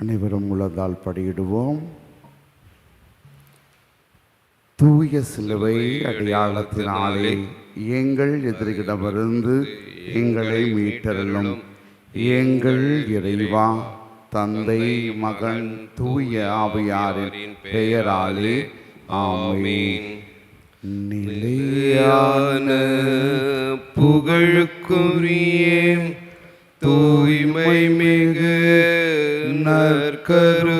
அனைவரும் உள்ளதால் படியிடுவோம். தூய சிலுவை அடையாளத்தினாலே எங்கள் எதிர்கிடமிருந்து எங்களை மீட்டரலும் எங்கள் இறைவா தந்தை மகன் தூய ஆவியாரின் பெயராலே ஆமென். நிலையான புகழுக்குரிய தூய்மை மிகு நற்கருணைக்கு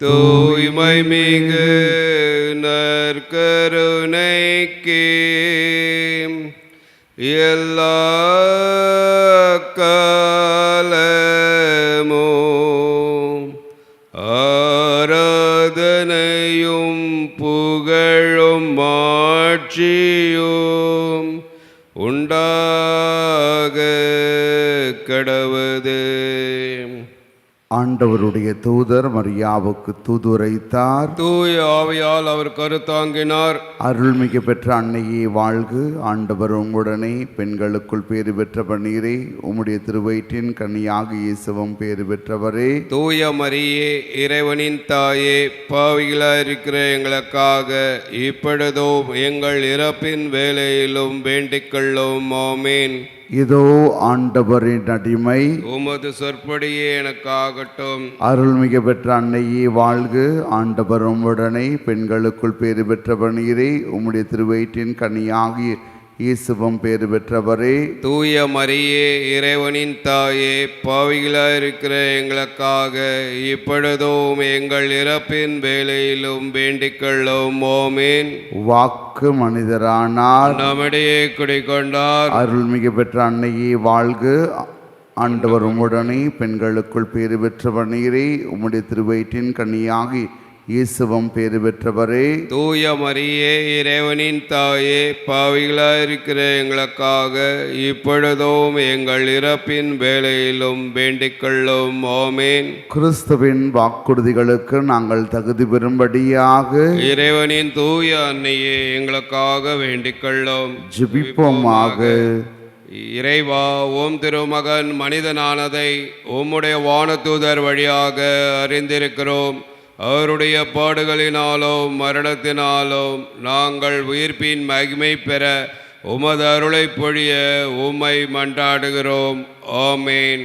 தூய்மை மிகு நற்கருணைக்கு எல்லா காலமும் ஆராதனையும் புகழும் மாட்சியும் உண்டாக கடவுது. ஆண்டவருடைய தூதர் மரியாவுக்கு தூதுரைத்தார். தூய ஆவியால் அவர் கருத்தாங்கினார் அருள்மிகு பெற்ற அன்னையே வாழ்கு. ஆண்டவர் உம்முடனே பெண்களுக்குள் பேறு பெற்ற பன்னீரே உம்முடைய திருவயிற்றின் கன்னியாக இயேசுவும் பேறு பெற்றவரே. தூய மரியே இறைவனின் தாயே பாவிகளாக இருக்கிற எங்களுக்காக இப்பொழுதும் எங்கள் இறப்பின் வேலையிலும் வேண்டிக்கொள்ளும் ஆமேன். இதோ ஆண்டவரின் அடிமை. உமது சொற்படியே எனக்காகட்டும். அருள்மிகு பெற்ற அன்னையே வாழ்கு. ஆண்டவர் உம்முடனே பெண்களுக்குள் பேறு பெற்ற பன்னீரே உம்முடைய திருவயிற்றின் கன்னியாகி இயேசுவும் பேறு பெற்றவரே. தூய மரியே இறைவனின் தாயே பாவிகளாக இருக்கிற எங்களுக்காக இப்பொழுதும் எங்கள் இறப்பின் வேலையிலும் வேண்டிக்கொள்ளும் ஆமேன். வாக்கு மனிதரானார். நம்மிடையே குடிக்கொண்டார் அருள்மிகு பெற்ற அன்னையே வாழ்கு. ஆண்டவர் உம்முடனே பெண்களுக்குள் பேறு பெற்ற பன்னீரே உம்முடைய திருவயிற்றின் கன்னியாகி இயேசுவும் பேறு பெற்றவரே. தூய மரியே இறைவனின் தாயே பாவிகளாக இருக்கிற எங்களுக்காக இப்பொழுதும் எங்கள் இறப்பின் வேலையிலும் வேண்டிக்கொள்ளும் ஆமேன். கிறிஸ்துவின் வாக்குறுதிகளுக்கு நாங்கள் தகுதி பெறும்படியாக இறைவனின் தூய அன்னையே எங்களுக்காக வேண்டிக்கொள்ளும் ஜெபிப்போமாக. இறைவா ஓம் திருமகன் மனிதனானதை உம்முடைய வானதூதர் வழியாக அறிந்திருக்கிறோம். அவருடைய பாடுகளினாலும் மரணத்தினாலும் நாங்கள் உயிர்ப்பின் மகிமை பெற உமது அருளை பொழிய உம்மை மன்றாடுகிறோம். ஆமேன்.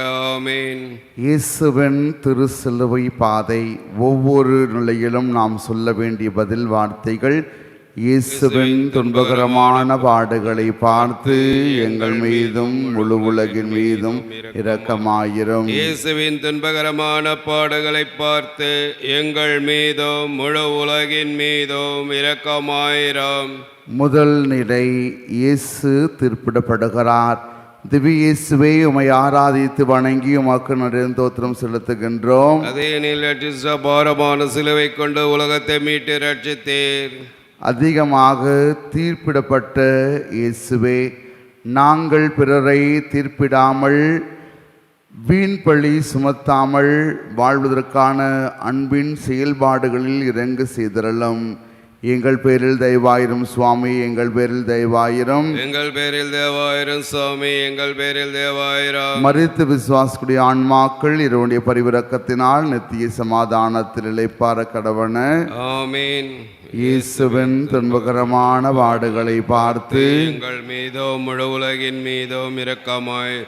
இயேசுவின் திருசிலுவை பாதை ஒவ்வொரு நிலையிலும் நாம் சொல்ல வேண்டிய பதில் வார்த்தைகள் இயேசுவின் துன்பகரமான பாடுகளை பார்த்து எங்கள் மீதும் முழு உலகின் மீதும் இரக்கமாயிரும் இயேசுவின் துன்பகரமான பாடுகளை பார்த்து எங்கள் மீதும் முழு உலகின் மீதும் இரக்கமாயிரம் முதல் நிலை இயேசு தீர்ப்பிடப்படுகிறார். திவ்ய இயேசுவை உமை ஆராதித்து வணங்கி உமக்கு நெடுந்தோத்திரம் செலுத்துகின்றோம். அதே நீல் பாரமான சிலுவை கொண்டு உலகத்தை மீட்டு ரட்சித்தீர் அதிகமாக தீர்ப்பிடப்பட்ட இயேசுவே நாங்கள் பிறரை தீர்ப்பிடாமல் வீண்பழி சுமத்தாமல் வாழ்வதற்கான அன்பின் செயல்பாடுகளில் இறங்கு செய்திரலும். எங்கள் பேரில் தயவாயிரும் சுவாமி எங்கள் பேரில் தயவாயிரும். எங்கள் பேரில் தேவாயிரம் சுவாமி எங்கள் பேரில் தேவாயிரம் மறித்து விசுவாசக்கூடிய ஆன்மாக்கள் இருவனுடைய பரிவிறக்கத்தினால் நித்திய சமாதானத்தில் இளைப்பார கடவன. ஆமீன். இயேசுவின் துன்பகரமான வாடுகளை பார்த்து எங்கள் மீதோ முழு உலகின் மீதோ இரக்கமாய்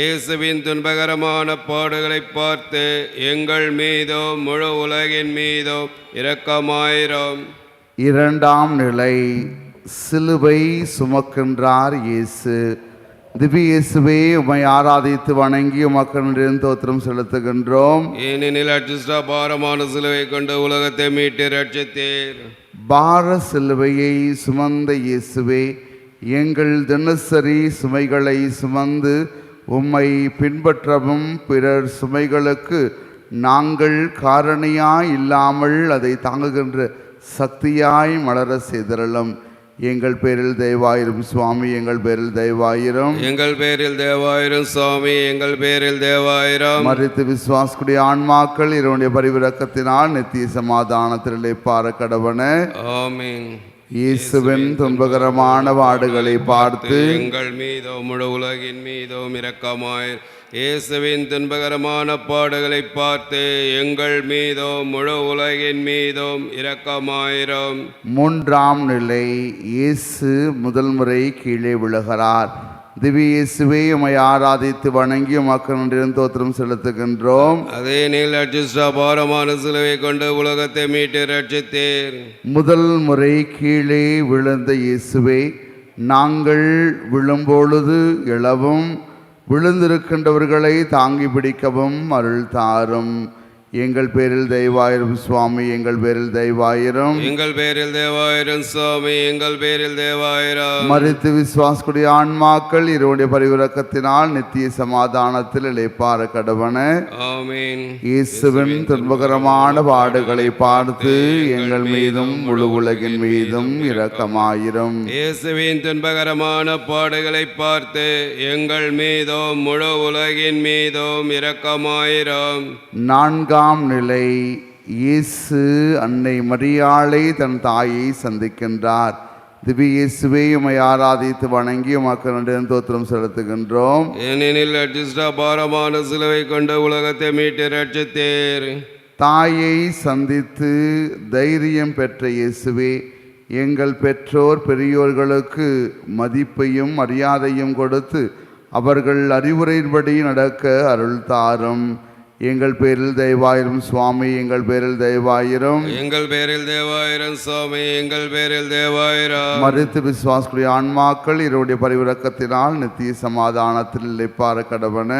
இயேசுவின் துன்பகரமான பாடுகளை பார்த்து எங்கள் மீதோ முழு உலகின் மீதோ இரக்கமாயிரம். இரண்டாம் நிலை சிலுவை சுமக்கின்றார் இயேசு. திவ்ய இயேசுவே உமை ஆராதித்து வணங்கி உமக்கனிடம் தோத்திரம் செலுத்துகின்றோம். ஏனெனில் அட்ஜஸ்டா பாரமான சிலுவை கொண்டு உலகத்தை மீட்டு ரட்சித்தீர் பார சிலுவையை சுமந்த இயேசுவே எங்கள் தினசரி சுமைகளை சுமந்து உம்மை பின்பற்றவும் பிறர் சுமைகளுக்கு நாங்கள் காரணியாய் இல்லாமல் அதை தாங்குகின்ற சக்தியாய் மலர செய்திரலும் எங்கள் பேரில் தயவாயிரும் சுவாமி எங்கள் பேரில் தயவாயிரும் எங்கள் பேரில் தேவாயிரம் சுவாமி எங்கள் பேரில் தேவாயிரம். மறித்து விசுவாசக்கூடிய ஆன்மாக்கள் இவனுடைய பரிவிறக்கத்தினால் நித்திய சமாதானத்தில் பார கடவன. ஆமீன். இயேசுவின் துன்பகரமான வாடுகளை பார்த்து எங்கள் மீதோ முழு உலகின் மீதோ இரக்கமாய் இயேசுவின் துன்பகரமான பாடுகளை பார்த்து எங்கள் மீதோ முழு உலகின் மீதும் இரக்கமாயிரம். மூன்றாம் நிலை இயேசு முதல் முறை கீழே விழுகிறார். திவ்ய இயேசுவே உமை ஆராதித்து வணங்கி மக்களிடம் தோத்திரம் செலுத்துகின்றோம். அதே நீல் அட்ஜஸ்டா பாரமான சிலுவை கொண்டு உலகத்தை மீட்டு ரட்சித்தீர் முதல் முறை கீழே விழுந்த இயேசுவே நாங்கள் விழும்பொழுது எழவும் விழுந்திருக்கின்றவர்களை தாங்கி பிடிக்கவும் அருள் தாரும். எங்கள் பேரில் தெய்வாயிரும் சுவாமி எங்கள் பேரில் தெய்வாயிரும். எங்கள் பேரில் தேவாயிரம் சுவாமி எங்கள் பேரில் தேவாயிரம் மறித்து விசுவாசக்கூடிய ஆன்மாக்கள் இருவருடைய பரிவிறக்கத்தினால் நித்திய சமாதானத்தில் இளைப்பார கடவன. இயேசுவின் துன்பகரமான பாடுகளை பார்த்து எங்கள் மீதும் முழு உலகின் மீதும் இரக்கமாயிரும். இயேசுவின் துன்பகரமான பாடுகளை பார்த்து எங்கள் மீதும் முழு உலகின் மீதும் இரக்கமாயிரம். நான்காம் நிலை இயேசு அன்னை மரியாளை தன் தாயை சந்திக்கின்றார். திவ்ய இயேசுவே உமை ஆராதித்து வணங்கி மக்களிடம் தோத்திரம் செலுத்துகின்றோம். ஏனெனில் அட்ஜஸ்டா பாரமான சிலுவை கொண்டு உலகத்தை மீட்டு ரட்சித்தீர் தாயை சந்தித்து தைரியம் பெற்ற இயேசுவே எங்கள் பெற்றோர் பெரியோர்களுக்கு மதிப்பையும் மரியாதையும் கொடுத்து அவர்கள் அறிவுரையின்படி நடக்க அருள் தாரும். எங்கள் பேரில் தயவாயிரும் சுவாமி எங்கள் பேரில் தயவாயிரும். எங்கள் பேரில் தேவாயிரம் சுவாமி எங்கள் பேரில் தேவாயிரம் மறித்து விசுவாசக்கூடிய ஆன்மாக்கள் இருவருடைய பரிவிறக்கத்தினால் நித்திய சமாதானத்தில் இழைப்பார கடவன.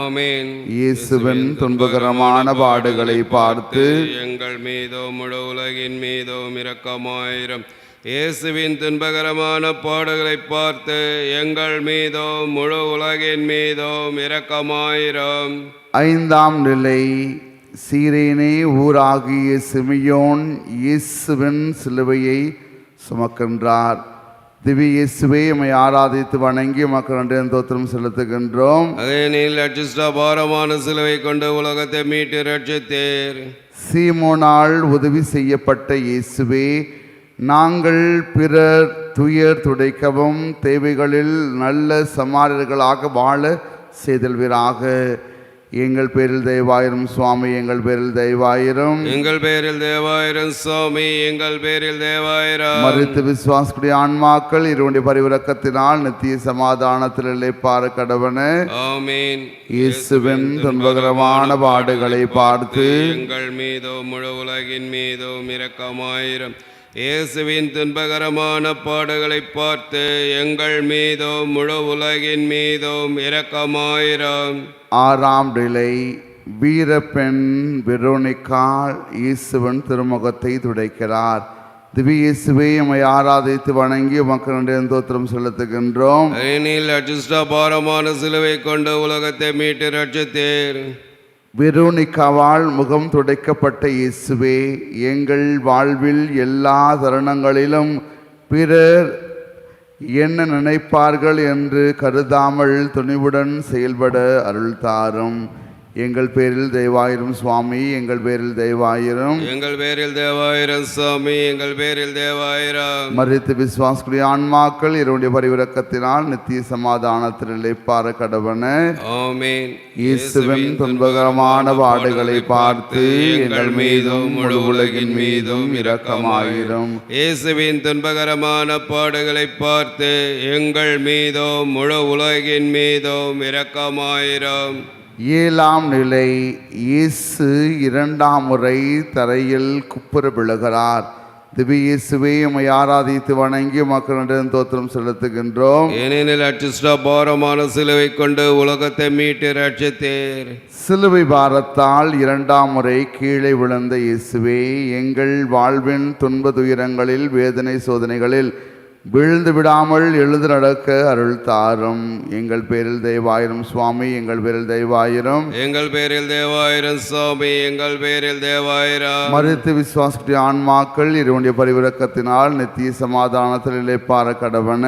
ஆமீன். இயேசுவின் துன்பகரமான பாடுகளை பார்த்து எங்கள் மீதோ முழு உலகின் மீதோ இரக்கமாயிரம். இயேசுவின் துன்பகரமான பாடுகளை பார்த்து எங்கள் மீதோ முழு உலகின் மீதோ இரக்கமாயிரம். ஐந்தாம் நிலை சீரேனே ஊராகிய சிமியோன் இயேசுவின் சிலுவையை சுமக்கின்றார். திவ்ய இயேசுவை உம்மை ஆராதித்து வணங்கி மக்களிடம் தோத்திரம் செலுத்துகின்றோம். நீல் அட்ஜஸ்டா பாரமான சிலுவை கொண்டு உலகத்தை மீட்டு ரட்சித்தீர். சீமோனால் உதவி செய்யப்பட்ட இயேசுவே நாங்கள் பிறர் துயர் துடைக்கவும் தேவைகளில் நல்ல சமாரியர்களாக வாழ செய்தல்வீராக. எங்கள் பேரில் தயவாயிரும் சுவாமி எங்கள் பேரில் தயவாயிரும். எங்கள் பேரில் தேவாயிரம் சுவாமி எங்கள் பேரில் தேவாயிரம் மறித்து விசுவாசக்கூடிய ஆன்மாக்கள் இருவனுடைய பரிவிறக்கத்தினால் நித்திய சமாதானத்தில் இழைப்பார கடவன ஆமீன். இயேசுவின் துன்பகரமான பாடுகளை பார்த்து எங்கள் மீதோ முழு உலகின் மீதோ இரக்கமாயிரம். இயேசுவின் துன்பகரமான பாடுகளை பார்த்து எங்கள் மீதோ முழு உலகின் மீதும் இரக்கமாயிரம். ஆறாம் நிலை வீரப்பெண் வெரோனிக்கால் இயேசுவன் திருமுகத்தை துடைக்கிறார். திவ்ய இயேசுவை உம்மை ஆராதித்து வணங்கி மக்களிடம் தோத்திரம் செலுத்துகின்றோம். பாரமான சிலுவை கொண்டு உலகத்தை மீட்டு ரட்சித்தீர். வெரோனிக்காவால் முகம் துடைக்கப்பட்ட இயேசுவே எங்கள் வாழ்வில் எல்லா தருணங்களிலும் பிறர் என்ன நினைப்பார்கள் என்று கருதாமல் துணிவுடன் செயல்பட அருள்தாரும். எங்கள் பேரில் தெய்வாயிரும் சுவாமி எங்கள் பேரில் தெய்வாயிரும் எங்கள் பேரில் தேவாயிரம் சுவாமி எங்கள் பேரில் தேவாயிரம். மறித்து விசுவாசக்குரிய ஆன்மாக்கள் இவருடைய பரிவிறக்கத்தினால் நித்திய சமாதானத்தில் இழைப்பார கடவன ஆமீன். இயேசுவின் துன்பகரமான பாடுகளை பார்த்து எங்கள் மீதும் முழு உலகின் மீதும் இரக்கமாயிரும். இயேசுவின் துன்பகரமான பாடுகளை பார்த்து எங்கள் மீதும் முழு உலகின் மீதும் இரக்கமாயிரம். ஏழாம் நிலை இயேசு இரண்டாம் முறை தரையில் குப்புற விழுகிறார். திவ்ய இயேசுவை உம்மை ஆராதித்து வணங்கி மக்களிடம் தோத்திரம் செலுத்துகின்றோம். ஏனெனில் அச்சிஷ்ட பாரமான சிலுவை கொண்டு உலகத்தை மீட்டு ரட்சித்தீர் சிலுவை பாரத்தால் இரண்டாம் முறை கீழே விழுந்த இயேசுவே எங்கள் வாழ்வின் துன்ப துயரங்களில் வேதனை சோதனைகளில் விழுந்து விடாமல் எழுந்து நடக்க அருள் தாரும். எங்கள் பேரில் தெய்வாயிரம் சுவாமி எங்கள் பேரில் தெய்வாயிரம் எங்கள் பேரில் தேவாயிரம் சுவாமி எங்கள் பேரில் தேவாயிரம். மறுத்து விசுவாசக்கூடிய ஆன்மாக்கள் இருவனுடைய பரிவிறக்கத்தினால் நித்திய சமாதானத்தில் இழைப்பார கடவன.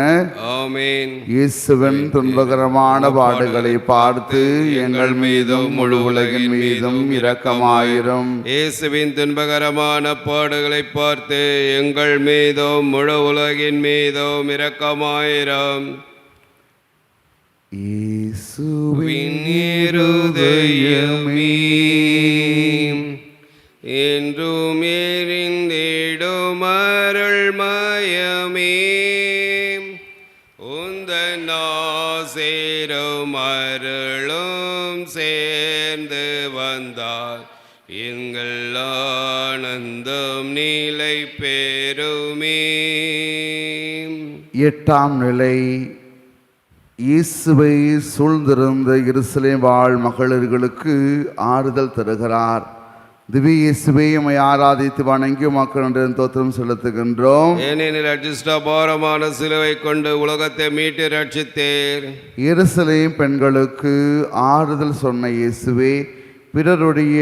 ஆமீன். இயேசுவின் துன்பகரமான பாடுகளை பார்த்து எங்கள் மீதும் முழு உலகின் மீதும் இரக்கமாயிரும். இயேசுவின் துன்பகரமான பாடுகளை பார்த்து எங்கள் மீதும் முழு உலகின் மீதும் இரக்கமாயிரம் இருதயமே என்றும் எரிந்திடும் அருள் மயமே உந்தன் சேரும் அருளும் சேர்ந்து வந்தார். எங்கள் ஆனந்தம் நிலை பெறுமே எட்டாம் நிலை இயேசுவை சூழ்ந்திருந்த எருசலேம் வாழ் மகளிர்களுக்கு ஆறுதல் தருகிறார். திவ்ய இயேசுவை உம்மை ஆராதித்து வணங்கி மக்களிடம் தோத்திரம் செலுத்துகின்றோம். ஏனெனில் அட்ஜஸ்டா பாரமான சிலுவை கொண்டு உலகத்தை மீட்டு ரட்சித்தீர் எருசலேம் பெண்களுக்கு ஆறுதல் சொன்ன இயேசுவே பிறருடைய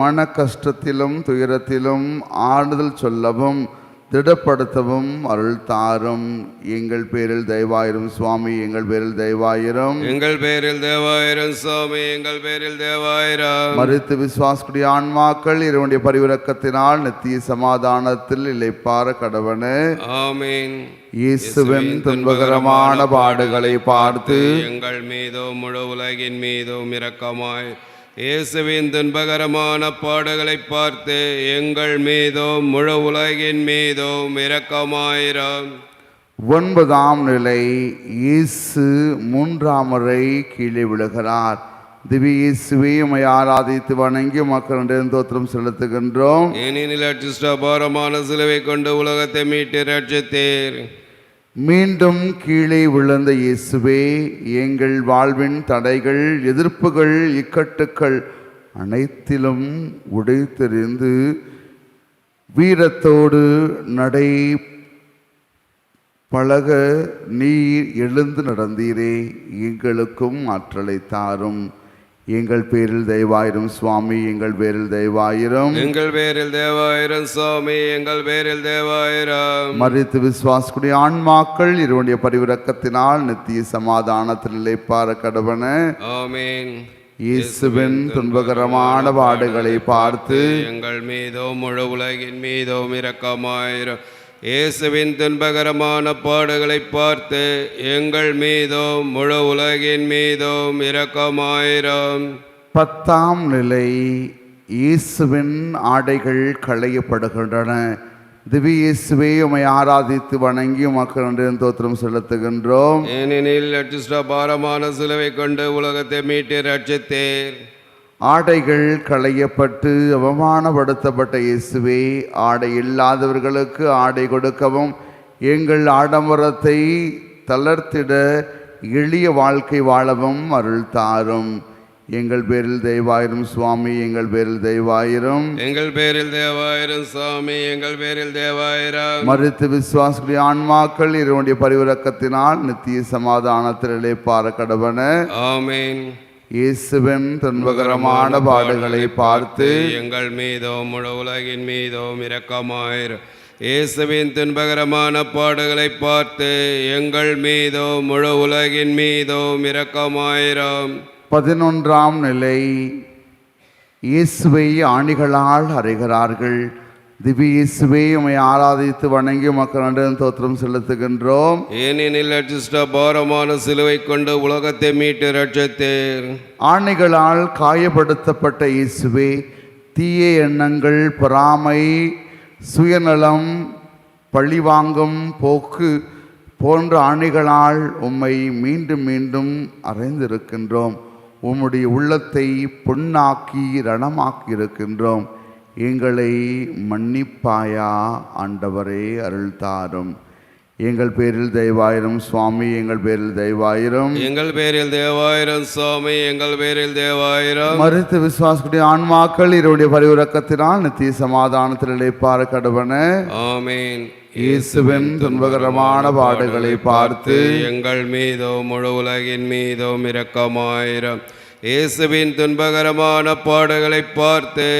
மன கஷ்டத்திலும் துயரத்திலும் ஆறுதல் சொல்லவும் திடப்படுத்தவும் அருள் தாரும். எங்கள் பேரில் தயவாயிரும் சுவாமி எங்கள் பேரில் தயவாயிரும். எங்கள் பேரில் தேவாயிரம் சுவாமி எங்கள் பேரில் தேவாயிரம் மறுத்து விசுவாசக்கூடிய ஆன்மாக்கள் இவனுடைய பரிவிறக்கத்தினால் நித்திய சமாதானத்தில் இழைப்பார கடவனு. ஆமீன். இயேசுவின் துன்பகரமான பாடுகளை பார்த்து எங்கள் மீதும் முழு உலகின் மீதும் இரக்கமாய் இயேசுவின் துன்பகரமான பாடுகளை பார்த்து எங்கள் மீதும் முழு உலகின் மீதும் இரக்கமாயிரம். ஒன்பதாம் நிலை இயேசு மூன்றாம் முறை கீழே விழுகிறார். திவ்ய இயேசுவை ஆராதித்து வணங்கி மக்களிடம் தோத்திரம் செலுத்துகின்றோம். ஏனெனில் அட்ஜஸ்டா பாரமான சிலுவை கொண்டு உலகத்தை மீட்டு ரட்சித்தீர் மீண்டும் கீழே விழுந்த இயேசுவே எங்கள் வாழ்வின் தடைகள் எதிர்ப்புகள் இக்கட்டுக்கள் அனைத்திலும் உடைத்தெறிந்து வீரத்தோடு நடை பழக நீர் எழுந்து நடந்தீரே எங்களுக்கும் ஆற்றலை தாரும். எங்கள் பேரில் தெய்வாயிரும் சுவாமி எங்கள் பேரில் தெய்வாயிரும். எங்கள் பேரில் தேவாயிரம் சுவாமி எங்கள் பேரில் தேவாயிரம் மறித்து விசுவாசக்கூடிய ஆன்மாக்கள் இருவனுடைய பரிவிறக்கத்தினால் நித்திய சமாதானத்தில் இழைப்பார கடவன ஆமீன். இயேசுவின் துன்பகரமான பாடுகளை பார்த்து எங்கள் மீதும் முழு உலகின் மீதும் இரக்கமாயிரும். இயேசுவின் துன்பகரமான பாடுகளை பார்த்து எங்கள் மீதும் முழு உலகின் மீதும் இரக்கமாயிரும். பத்தாம் நிலை இயேசுவின் ஆடைகள் களையப்படுகின்றன. திவ்ய இயேசுவை உம்மை ஆராதித்து வணங்கி மக்களிடம் தோத்திரம் செலுத்துகின்றோம். ஏனெனில் அட்ஜஸ்டா பாரமான சிலுவை கொண்டு உலகத்தை மீட்டு ரட்சித்தீர் ஆடைகள் களையப்பட்டு அவமானப்படுத்தப்பட்ட இயேசுவே ஆடை இல்லாதவர்களுக்கு ஆடை கொடுக்கவும் எங்கள் ஆடம்பரத்தை தளர்த்திட எளிய வாழ்க்கை வாழவும் அருள் தாரும். எங்கள் பேரில் தெய்வாயிரும் சுவாமி எங்கள் பேரில் தெய்வாயிரும் எங்கள் பேரில் தேவாயிரம் சுவாமி எங்கள் பேரில் தேவாயிரம். மறுத்து விசுவாசக்கூடிய ஆன்மாக்கள் இருவனுடைய பரிவிறக்கத்தினால் நித்திய சமாதானத்தில் இழைப்பார கடவன ஆமீன். இயேசுவின் துன்பகரமான பாடுகளை பார்த்து எங்கள் மீதும் முழு உலகின் மீதும் இரக்கமாயிரும் இயேசுவின் துன்பகரமான பாடுகளை பார்த்து எங்கள் மீதோ முழு உலகின் மீதோ இரக்கமாயிரம். பதினொன்றாம் நிலை இயேசுவை ஆணிகளால் அறைகிறார்கள். திவ்ய இயேசுவை உம்மை ஆராதித்து வணங்கி மக்கள் நன்றி தோத்திரம் செலுத்துகின்றோம். ஏனெனில் அச்சிஷ்ட பாரமான சிலுவை கொண்டு உலகத்தை மீட்டு ரட்சித்தீர் ஆணைகளால் காயப்படுத்தப்பட்ட இயேசுவே தீய எண்ணங்கள் பொறாமை சுயநலம் பழிவாங்கும் போக்கு போன்ற ஆணைகளால் உம்மை மீண்டும் மீண்டும் அறைந்திருக்கின்றோம். உம்முடைய உள்ளத்தை பொன்னாக்கி ரணமாக்கி இருக்கின்றோம். எங்களை மன்னிப்பாயா ஆண்டவரே அருள் தாரும் எங்கள் பேரில் தயவாயிரும் சுவாமி எங்கள் பேரில் தயவாயிரும் எங்கள் பேரில் தேவாயிரம் சுவாமி எங்கள் பேரில் தேவாயிரம். மறுத்து விசுவாசக்கூடிய ஆன்மாக்கள் இருடைய பரிவுரக்கத்தினால் நித்திய சமாதானத்தில் இழைப்பார கடவன ஆமீன். இயேசுவின் துன்பகரமான பாடுகளை பார்த்து எங்கள் மீதோ முழு உலகின் மீதோ இரக்கமாயிரம். இயேசுவின் துன்பகரமான பாடுகளை பார்த்து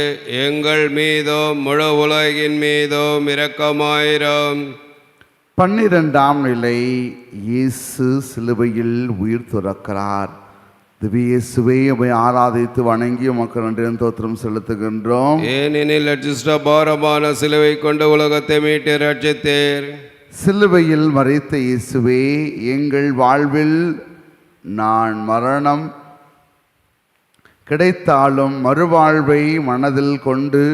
எங்கள் மீதோ முழு உலகின் மீதோ இரக்கமாயிரம். பன்னிரெண்டாம் நிலை இயேசு சிலுவையில் உயிர் துறக்கிறார். திவ்ய இயேசுவை உமை ஆராதித்து வணங்கி உமக்கு நன்றி தோத்திரம் செலுத்துகின்றோம். ஏனெனில் அச்சிஷ்ட பாரமான சிலுவை கொண்டு உலகத்தை மீட்டு ரட்சித்தீர் சிலுவையில் மறைத்த இயேசுவே எங்கள் வாழ்வில் நான் மரணம் கிடைத்தாலும் மறுவாழ்வை மனதில் கொண்டு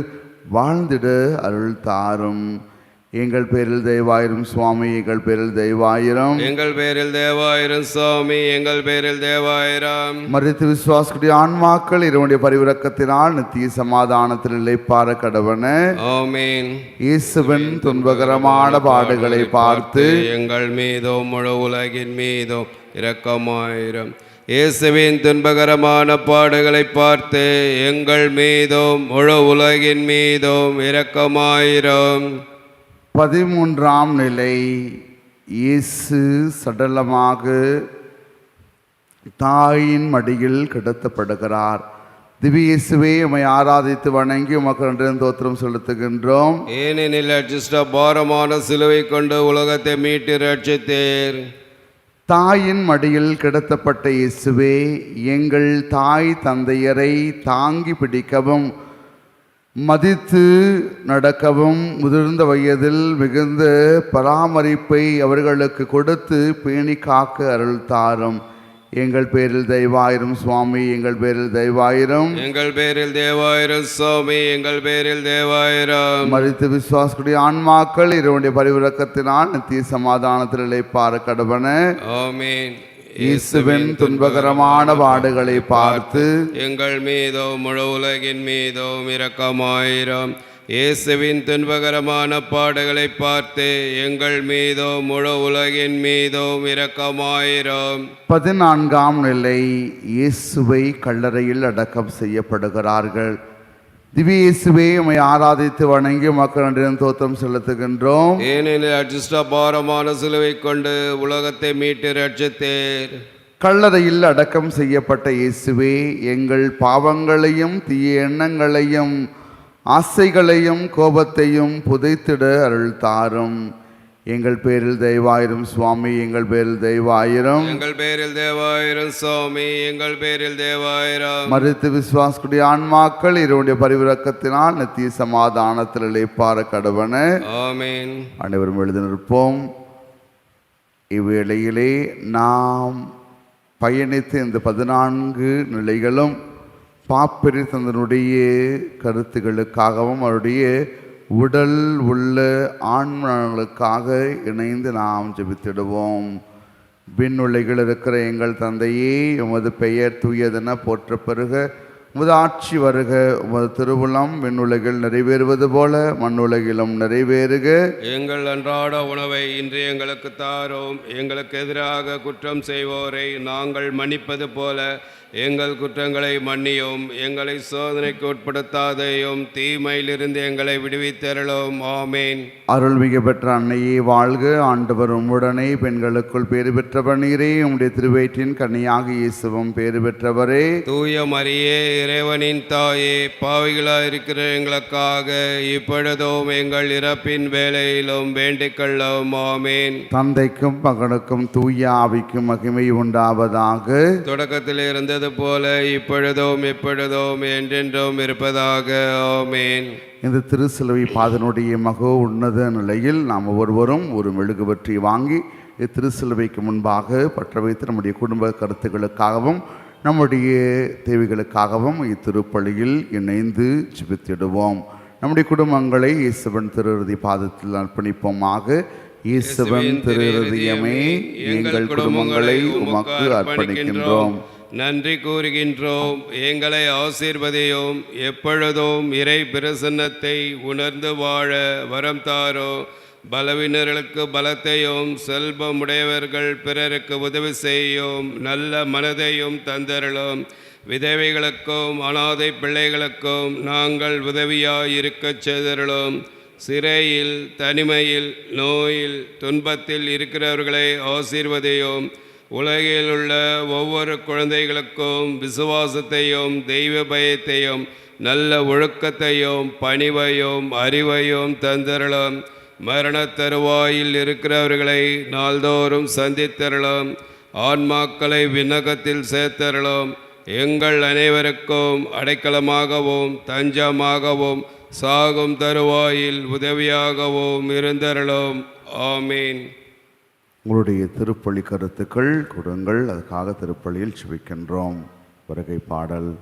வாழ்ந்திட அருள் தாரும். எங்கள் பேரில் தெய்வாயிரும் சுவாமி எங்கள் பேரில் தெய்வாயிரம் எங்கள் பேரில் தேவாயிரம் சுவாமி எங்கள் பேரில் தேவாயிரம். மறித்து விசுவாசக்கூடிய ஆன்மாக்கள் இருவனுடைய பரிவிறக்கத்தினால் நித்திய சமாதானத்தில் இழைப்பார கடவன ஆமீன். இயேசுவின் துன்பகரமான பாடுகளை பார்த்து எங்கள் மீதோ முழு உலகின் மீதோ இரக்கமாயிரம். இயேசுவின் துன்பகரமான பாடுகளை பார்த்து எங்கள் மீதும் முழு உலகின் மீதும் இரக்கமாயிரம். பதிமூன்றாம் நிலை இயேசு சடலமாக தாயின் மடியில் கிடத்தப்படுகிறார். திவ்ய இயேசுவே உம்மை ஆராதித்து வணங்கி உமக்கு நன்றி தோத்திரம் செலுத்துகின்றோம். ஏனெனில் அச்சிஷ்ட பாரமான சிலுவை கொண்டு உலகத்தை மீட்டு ரட்சித்தீர். தாயின் மடியில் கிடத்தப்பட்ட இயேசுவே எங்கள் தாய் தந்தையரை தாங்கி பிடிக்கவும் மதித்து நடக்கவும் முதிர்ந்த வயதில் மிகுந்த பராமரிப்பை அவர்களுக்கு கொடுத்து பேணி காக்க அருள் தாரும் எங்கள் பேரில் தெய்வாயிரும் சுவாமி எங்கள் பேரில் தெய்வாயிரும். எங்கள் பேரில் தேவாயிரம் சுவாமி எங்கள் பேரில் தேவாயிரம். மறித்து விசுவாசக்கூடிய ஆன்மாக்கள் இருவனுடைய பரிவிறக்கத்தினால் நித்திய சமாதானத்தில் இழைப்பார கடவன. ஆமீன். இயேசுவின் துன்பகரமான பாடுகளை பார்த்து எங்கள் மீதோ முழு உலகின் மீதோ இரக்கமாயிரம். இயேசுவின் துன்பகரமான பாடுகளை பார்த்து எங்கள் மீதோ முழு உலகின் மீதோ இரக்கமாயிரம். பதினான்காம் நிலை இயேசுவை கல்லறையில் அடக்கம் செய்யப்படுகிறார்கள். திவ்ய இயேசுவை உம்மை ஆராதித்து வணங்கி மக்கள் நன்றியும் தோத்திரம் செலுத்துகின்றோம். ஏனெனில் அச்சிஷ்ட பாரமான சிலுவை கொண்டு உலகத்தை மீட்டு ரட்சித்தீர் கல்லறையில் அடக்கம் செய்யப்பட்ட இயேசுவே எங்கள் பாவங்களையும் தீய எண்ணங்களையும் ஆசைகளையும் கோபத்தையும் புதைத்திட அருள் தாரும். எங்கள் பேரில் தெய்வாயிரும் சுவாமி எங்கள் பேரில் தெய்வாயிரும் எங்கள் பேரில் தேவாயிரம் சுவாமி எங்கள் பேரில் தேவாயிரம். மறுத்து விசுவாசக்கூடிய ஆன்மாக்கள் இருவனுடைய பரிவிறக்கத்தினால் நித்திய சமாதானத்தில் இழைப்பார கடவன ஆமீன். அனைவரும் எழுதி நிற்போம். இவ்வேளையிலே நாம் பயணித்த இந்த பதினான்கு நிலைகளும் பாப்பிரி தந்தனுடைய கருத்துகளுக்காகவும் அவருடைய உடல் உள்ள ஆண்மனங்களுக்காக இணைந்து நாம் ஜெபித்திடுவோம். விண்ணுலைகள் இருக்கிற எங்கள் தந்தையே உமது பெயர் தூயதென போற்ற பெறுக உமது ஆட்சி வருக உமது திருவுளம் விண்ணுலகில் நிறைவேறுவது போல மண்ணுலகிலும் நிறைவேறுக. எங்கள் அன்றாட உணவை இன்று எங்களுக்கு தாரும். எங்களுக்கு எதிராக குற்றம் செய்வோரை நாங்கள் மன்னிப்பது போல எங்கள் குற்றங்களை மன்னியும் எங்களை சோதனைக்கு உட்படுத்தாதையும் தீமையிலிருந்து எங்களை விடுவித்தருளும். ஆமேன். அருள்மிகு பெற்ற அன்னையே வாழ்க ஆண்டவர் உம்முடனே பெண்களுக்குள் பேறு பெற்றவர் நீரே உம்முடைய திருவயிற்றின் கன்னியாக இயேசுவும் பேறு பெற்றவரே. தூய மரியே இறைவனின் தாயே பாவிகளாக இருக்கிற எங்களுக்காக இப்பொழுதும் எங்கள் இறப்பின் வேலையிலும் வேண்டிக்கொள்ளும் ஆமேன். தந்தைக்கும் மகனுக்கும் தூய ஆவிக்கும் மகிமை உண்டாவதாக. தொடக்கத்தில் இருந்தது போல இப்பொழுதும் எப்பொழுதும் என்றென்றும் இருப்பதாக. ஆமேன். இந்த திருச்சிலுவை பாதனுடைய மகோ உன்னத நிலையில் நாம் ஒவ்வொருவரும் ஒரு மெழுகுவற்றி வாங்கி இத்திருச்சிலுவைக்கு முன்பாக பற்ற வைத்து நம்முடைய குடும்ப கருத்துக்களுக்காகவும் நம்முடைய தேவைகளுக்காகவும் இத்திருப்பலியில் இணைந்து ஜெபித்திடுவோம். நம்முடைய குடும்பங்களை இயேசுவன் திருஇறுதி பாதத்தில் அர்ப்பணிப்போமாக. இயேசுவன் திருஇறுதியமே எங்கள் குடும்பங்களை உமக்கு அர்ப்பணிக்கின்றோம். நன்றி கூறுகின்றோம். எங்களை ஆசீர்வதையும். எப்பொழுதும் இறை பிரசன்னத்தை உணர்ந்து வாழ வரம் தாரோ. பலவினர்களுக்கு பலத்தையும் செல்வமுடையவர்கள் பிறருக்கு உதவி செய்யும் நல்ல மனதையும் தந்தரலும் விதவைகளுக்கும் அனாதை பிள்ளைகளுக்கும் நாங்கள் உதவியாய் இருக்கச் செய்தருளும். சிறையில் தனிமையில் நோயில் துன்பத்தில் இருக்கிறவர்களை ஆசீர்வதையும். உலகில் உள்ள ஒவ்வொரு குழந்தைகளுக்கும் விசுவாசத்தையும் தெய்வ பயத்தையும் நல்ல ஒழுக்கத்தையும் பணிவையும் அறிவையும் தந்தரலாம் மரண தருவாயில் இருக்கிறவர்களை நாள்தோறும் சந்தித்தரலாம் ஆன்மாக்களை விண்ணகத்தில் சேர்த்தருளும். எங்கள் அனைவருக்கும் அடைக்கலமாகவும் தஞ்சமாகவும் சாகும் தருவாயில் உதவியாகவும் இருந்தருளும். ஆமீன். உங்களுடைய திருப்பள்ளி கருத்துக்கள் கொடுங்கள். அதுக்காக திருப்பள்ளியில் சுவிக்கின்றோம் வருகை பாடல்.